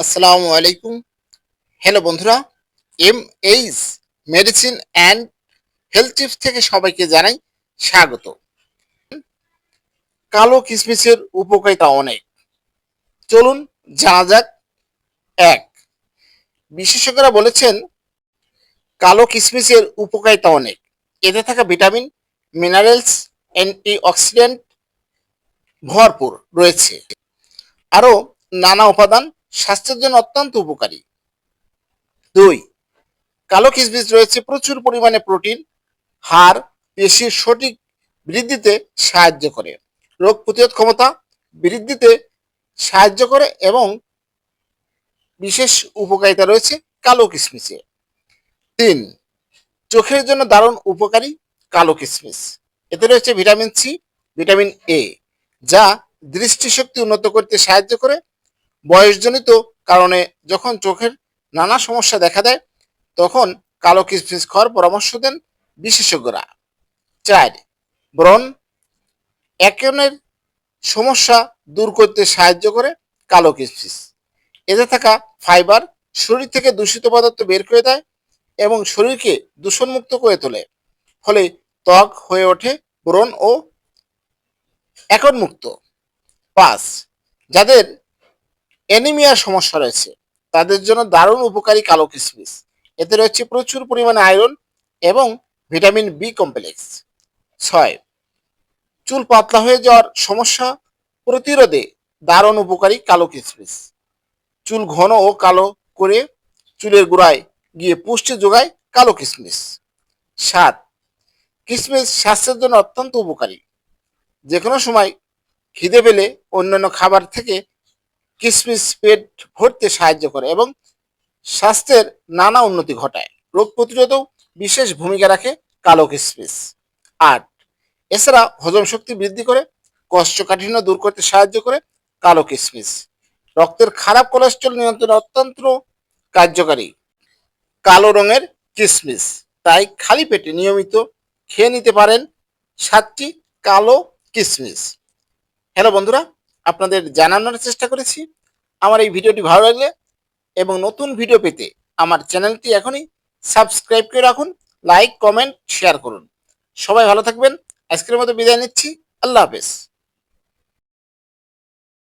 আসসালামু আলাইকুম। হ্যালো বন্ধুরা M H medicine and health tips থেকে সবাইকে জানাই স্বাগত। কালো কিসমিসের উপকারিতা অনেক। চলুন জানা যাক। এক, বিশেষজ্ঞরা বলেছেন, কালো কিসমিসের উপকারিতা অনেক। এতে থাকা ভিটামিন মিনারেলস অ্যান্টিঅক্সিডেন্ট ভরপুর রয়েছে। আরও নানা উপাদান স্বাস্থ্যের জন্য অত্যন্ত উপকারী। দুই, কালো কিসমিস রয়েছে, প্রচুর পরিমাণে প্রোটিন, হাড়, পেশির সঠিক বৃদ্ধিতে সাহায্য করে। রোগ প্রতিরোধ ক্ষমতা বৃদ্ধিতে সাহায্য করে এবং বিশেষ উপকারিতা রয়েছে কালো কিসমিসে তিন, চোখের জন্য দারুণ উপকারী কালো কিসমিস এতে রয়েছে ভিটামিন সি, ভিটামিন এ, যা দৃষ্টিশক্তি উন্নত করতে সাহায্য করে বয়সজনিত কারণে যখন চোখের নানা সমস্যা দেখা দেয়, তখন কালো কিসমিস খাওয়ার পরামর্শ দেন বিশেষজ্ঞরা। চার, ব্রণ একনের সমস্যা দূর করতে সাহায্য করে কালো কিসমিস। এতে থাকা ফাইবার শরীর থেকে দূষিত পদার্থ বের করে দেয় এবং শরীরকে দূষণমুক্ত করে তোলে। ফলে ত্বক হয়ে ওঠে ব্রণ ও একন মুক্ত পাঁচ, যাদের অ্যানিমিয়ার সমস্যা রয়েছে। তাদের জন্য দারুণ উপকারী কালো কিসমিস। এতে রয়েছে প্রচুর পরিমাণে আয়রন এবং ভিটামিন বি কমপ্লেক্স ছয়, চুল পাতলা হয়ে যাওয়ার সমস্যা প্রতিরোধে দারুণ উপকারী কালো কিসমিস। চুল ঘন ও কালো করে চুলের গোড়ায় গিয়ে পুষ্টি যোগায় কালো কিসমিস। সাত, কিসমিস স্বাস্থ্যের জন্য অত্যন্ত উপকারী। যে কোনো সময় খিদে পেলে অন্যান্য খাবার থেকে কিসমিস পেট ভরতে সাহায্য করে এবং স্বাস্থ্যের নানা উন্নতি ঘটায়। রোগ প্রতিরোধেও বিশেষ ভূমিকা রাখে কালো কিসমিস। আট, এছাড়া হজম শক্তি বৃদ্ধি করে কষ্টকাঠিন্য দূর করতে সাহায্য করে কালো কিসমিস। রক্তের খারাপ কোলেস্ট্রল নিয়ন্ত্রণে অত্যন্ত কার্যকারী কালো রঙের কিসমিস। তাই খালি পেটে নিয়মিত খেয়ে নিতে পারেন সাতটি কালো কিসমিস। হ্যালো বন্ধুরা আপনাদের জানানোর চেষ্টা করেছি। আমার এই ভিডিওটি ভালো লাগলে এবং নতুন ভিডিও পেতে আমার চ্যানেলটি এখনই সাবস্ক্রাইব করে রাখুন, লাইক, কমেন্ট, শেয়ার করুন। সবাই ভালো থাকবেন। আজকের মতো বিদায় নিচ্ছি। আল্লাহ হাফেজ।